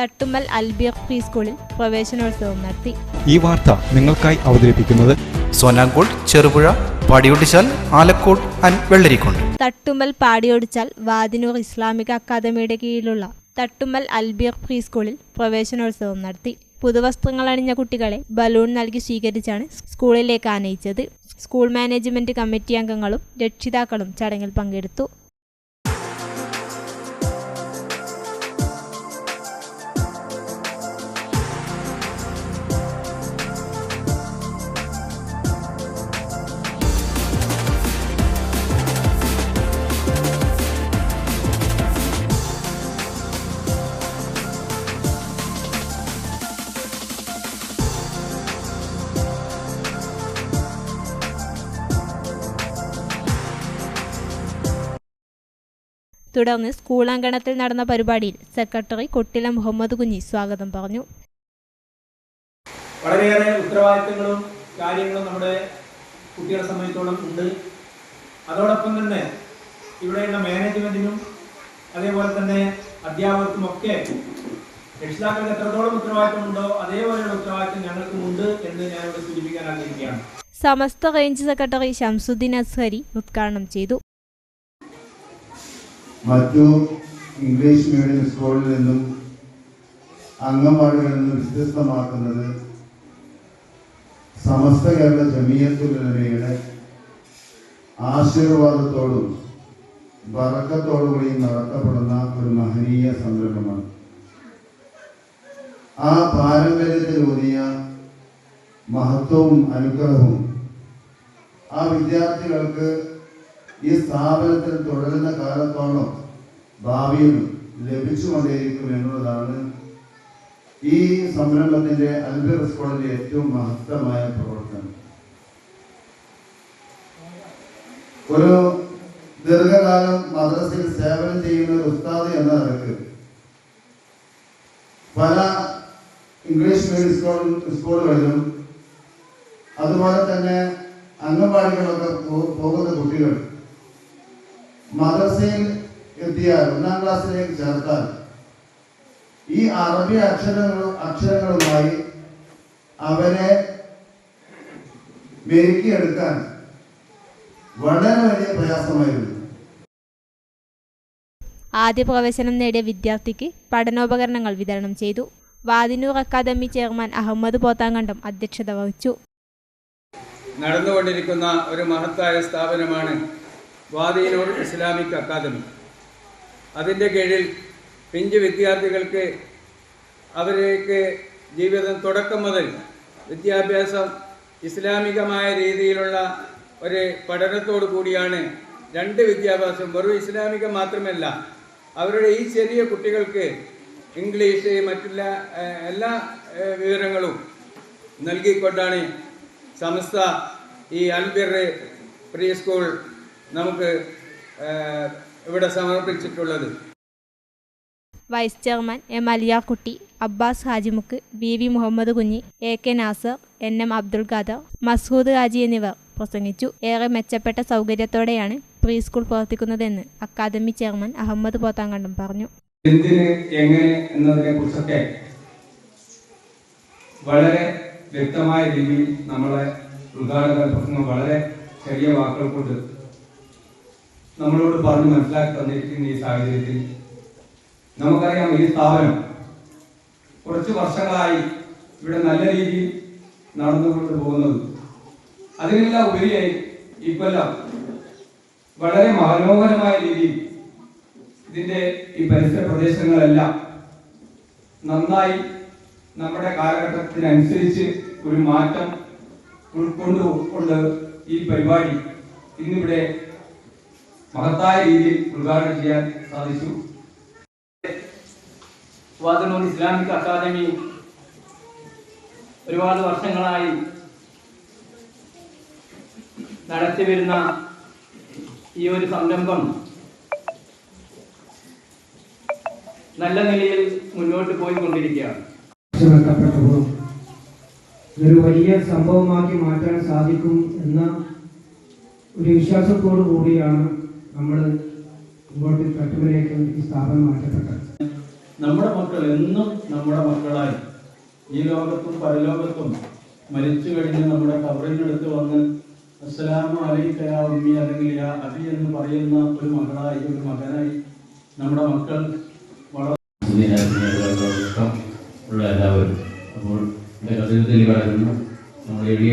Thattummal അൽബിയർ pre സ്കൂളിൽ പ്രവേശനോത്സവം നടത്തി. ഈ വാർത്ത നിങ്ങൾക്കായി അവതരിപ്പിക്കുന്നത് സോനാങ്കോട് ചെറുപുഴ പാടിയോടിച്ചാൽ ആലക്കോട് ആൻഡ് വെള്ളരിക്കുണ്ട് തട്ടുമ്മൽ പാടിയോടിച്ചാൽ വാദിനൂർ ഇസ്ലാമിക അക്കാദമിയുടെ കീഴിലുള്ള തട്ടുമ്മൽ അൽബിയർ പ്രീ സ്കൂളിൽ പ്രവേശനോത്സവം നടത്തി. പുതുവസ്ത്രങ്ങൾ അണിഞ്ഞ കുട്ടികളെ ബലൂൺ നൽകി സ്വീകരിച്ചാണ് സ്കൂളിലേക്ക് ആനയിച്ചത്. സ്കൂൾ മാനേജ്മെന്റ് കമ്മിറ്റി അംഗങ്ങളും രക്ഷിതാക്കളും ചടങ്ങിൽ പങ്കെടുത്തു. തുടർന്ന് സ്കൂളാങ്കണത്തിൽ നടന്ന പരിപാടിയിൽ സെക്രട്ടറി കൊട്ടില മുഹമ്മദ് കുഞ്ഞി സ്വാഗതം പറഞ്ഞു. വളരെയേറെ ഉത്തരവാദിത്തങ്ങളും കാര്യങ്ങളും നമ്മുടെ കുട്ടികളെ സംബന്ധിച്ചോളം ഉണ്ട്. അതോടൊപ്പം തന്നെ ഇവിടെയുള്ള മാനേജ്മെന്റിനും അതേപോലെ തന്നെ അധ്യാപകർക്കും ഒക്കെ രക്ഷിതാക്കൾക്ക് എത്രത്തോളം ഉത്തരവാദിത്തമുണ്ടോ അതേപോലെയുള്ള ഉത്തരവാദിത്തം ഞങ്ങൾക്കും ഉണ്ട് എന്ന് ഞാൻ ഞാനിവിടെ സൂചിപ്പിക്കാൻ ആഗ്രഹിക്കുകയാണ്. സമസ്ത റേഞ്ച് സെക്രട്ടറി ഷംസുദ്ദീൻ അസ്ഹരി ഉദ്ഘാടനം ചെയ്തു. മറ്റു ഇംഗ്ലീഷ് മീഡിയം സ്കൂളിൽ നിന്നും അംഗൻവാടികളിൽ നിന്നും വ്യത്യസ്തമാക്കുന്നത് സമസ്ത കേരള ജമീയത്തുലമയുടെ ആശീർവാദത്തോടും വറക്കത്തോടുകൂടിയും നടത്തപ്പെടുന്ന ഒരു മഹനീയ സംരംഭമാണ്. ആ പാരമ്പര്യത്തിലൂന്നിയ മഹത്വവും അനുഗ്രഹവും ആ വിദ്യാർത്ഥികൾക്ക് ഈ സ്ഥാപനത്തിൽ തുടരുന്ന ഭാവിയിൽ ലഭിച്ചുകൊണ്ടേയിരിക്കും എന്നുള്ളതാണ് ഈ സംരംഭത്തിന്റെ അൽബിർ സ്കൂളിന്റെ ഏറ്റവും മഹത്തമായ പ്രവർത്തനം. ഒരു ദീർഘകാലം മദ്രസയിൽ സേവനം ചെയ്യുന്ന ഒരു ഉസ്താദ് എന്ന നിലയ്ക്ക് പല ഇംഗ്ലീഷ് മീഡിയം സ്കൂൾ സ്കൂളുകളിലും അതുപോലെ തന്നെ അംഗൻവാടികളൊക്കെ പോകുന്ന കുട്ടികൾ മദ്രസയിൽ എത്തിയാൽ ഒന്നാം ക്ലാസ്സിലേക്ക് ചേർത്താൽ ഈ അറബി അക്ഷരങ്ങളും അക്ഷരങ്ങളുമായി അവനെ മെരുക്കിയെടുക്കാൻ വളരെ വലിയ പ്രയാസമായിരുന്നു. ആദ്യ പ്രവേശനം നേടിയ വിദ്യാർത്ഥിക്ക് പഠനോപകരണങ്ങൾ വിതരണം ചെയ്തു. വാദിനൂർ അക്കാദമി ചെയർമാൻ അഹമ്മദ് പോത്താങ്കണ്ടം അധ്യക്ഷത വഹിച്ചു. നടന്നുകൊണ്ടിരിക്കുന്ന ഒരു മഹത്തായ സ്ഥാപനമാണ് വാദിനൂർ ഇസ്ലാമിക് അക്കാദമി. അതിന്റെ കീഴിൽ പിഞ്ച് വിദ്യാർത്ഥികൾക്ക് അവരേക്ക് ജീവിതം തുടക്കം മുതൽ വിദ്യാഭ്യാസം ഇസ്ലാമികമായ രീതിയിലുള്ള ഒരു പഠനത്തോടു കൂടിയാണ് രണ്ട് വിദ്യാഭ്യാസം വെറും ഇസ്ലാമികം മാത്രമല്ല. അവരുടെ ഈ ചെറിയ കുട്ടികൾക്ക് ഇംഗ്ലീഷ് മറ്റുള്ള എല്ലാ വിവരങ്ങളും നൽകിക്കൊണ്ടാണ് സംസ്ഥ ഈ അൽബിർ പ്രീ സ്കൂൾ നമുക്ക് ഇവിടെ സമർപ്പിച്ചിട്ടുള്ളത്? Vice chairman M Aliyarkutty Abbas ഹാജിമുക്ക് B V Muhammad Kunhi A K Nasar N M Abdul Khader Mashood Haji എന്നിവർ പ്രസംഗിച്ചു. ഏറെ മെച്ചപ്പെട്ട സൗകര്യത്തോടെയാണ് പ്രീ സ്കൂൾ പ്രവർത്തിക്കുന്നതെന്ന് അക്കാദമി ചെയർമാൻ അഹമ്മദ് പോത്താങ്കണ്ടം പറഞ്ഞു. എന്തിന് എങ്ങനെ എന്നതിനെ കുറിച്ചൊക്കെ വളരെ വ്യക്തമായ രീതിയിൽ നമ്മളെ ഉദ്ഘാടന പ്രസംഗം വളരെ ചെറിയ വാക്കുകൾ കൊണ്ട് നമ്മളോട് പറഞ്ഞ് മനസ്സിലാക്കി തന്നിരിക്കുന്ന ഈ സാഹചര്യത്തിൽ നമുക്കറിയാം ഈ സ്ഥാപനം കുറച്ച് വർഷങ്ങളായി ഇവിടെ നല്ല രീതിയിൽ നടന്നുകൊണ്ട് പോകുന്നത്. അതിനെല്ലാം ഉപരിയായി ഈ കൊല്ലം വളരെ മനോഹരമായ രീതിയിൽ ഇതിന്റെ ഈ പരിസര പ്രദേശങ്ങളെല്ലാം നന്നായി നമ്മുടെ കാലഘട്ടത്തിനനുസരിച്ച് ഒരു മാറ്റം ഉൾക്കൊണ്ടുകൊണ്ട് ഈ പരിപാടി ഇന്നിവിടെ മഹത്തായ രീതിയിൽ ഉദ്ഘാടനം ചെയ്യാൻ സാധിച്ചു. വാദനൂർ ഇസ്ലാമിക് അക്കാദമി ഒരുപാട് വർഷങ്ങളായി നടത്തി വരുന്ന ഈ ഒരു സംരംഭം നല്ല നിലയിൽ മുന്നോട്ട് പോയിക്കൊണ്ടിരിക്കുകയാണ്. ഒരു വലിയ സംഭവമാക്കി മാറ്റാൻ സാധിക്കും എന്ന ഒരു വിശ്വാസത്തോടു കൂടിയാണ് നമ്മൾ ഇങ്ങോട്ട് തട്ടുമലേക്ക് ഈ സ്ഥാപനം മാറ്റപ്പെട്ടത് നമ്മുടെ മക്കൾ എന്നും നമ്മുടെ മക്കളായി. ഈ ലോകത്തും പരലോകത്തും മരിച്ചു കഴിഞ്ഞ് നമ്മുടെ കബറിനടുത്ത് വന്ന് അസ്സലാമു അലൈക്ക യാ ഉമ്മി അല്ലെങ്കിൽ യാ അബി എന്ന് പറയുന്ന ഒരു മകളായി ഒരു മകനായി നമ്മുടെ മക്കൾ വളർന്നു. ഉള്ള എല്ലാവരും അപ്പോൾ എന്റെ കഥയിൽ കിടക്കുന്ന നമ്മുടെ എളിയ